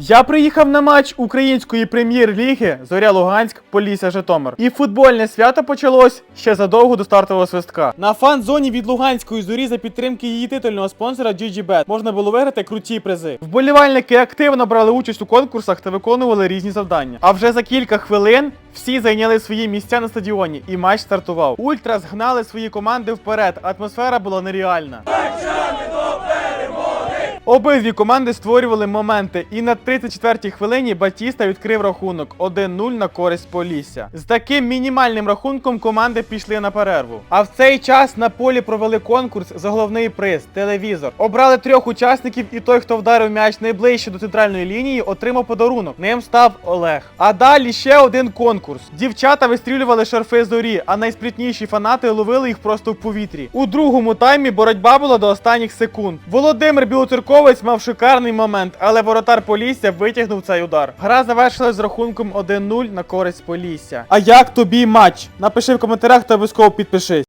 Я приїхав на матч української прем'єр-ліги Зоря Луганськ, Полісся Житомир. І футбольне свято почалось ще задовго до стартового свистка. На фан-зоні від Луганської зорі за підтримки її титульного спонсора GGBet можна було виграти круті призи. Вболівальники активно брали участь у конкурсах та виконували різні завдання. А вже за кілька хвилин всі зайняли свої місця на стадіоні, і матч стартував. Ультра згнали свої команди вперед. Атмосфера була нереальна. Обидві команди створювали моменти, і на 34-й хвилині Батіста відкрив рахунок 1-0 на користь Полісся. З таким мінімальним рахунком команди пішли на перерву. А в цей час на полі провели конкурс за головний приз телевізор. Обрали трьох учасників, і той, хто вдарив м'яч найближче до центральної лінії, отримав подарунок. Ним став Олег. А далі ще один конкурс. Дівчата вистрілювали шарфи зорі, а найспритніші фанати ловили їх просто в повітрі. У другому таймі боротьба була до останніх секунд. Володимир Білоцерковець мав шикарний момент, але воротар Полісся витягнув цей удар. Гра завершилась з рахунком 1-0 на користь Полісся. А як тобі матч? Напиши в коментарях та обов'язково підпишись.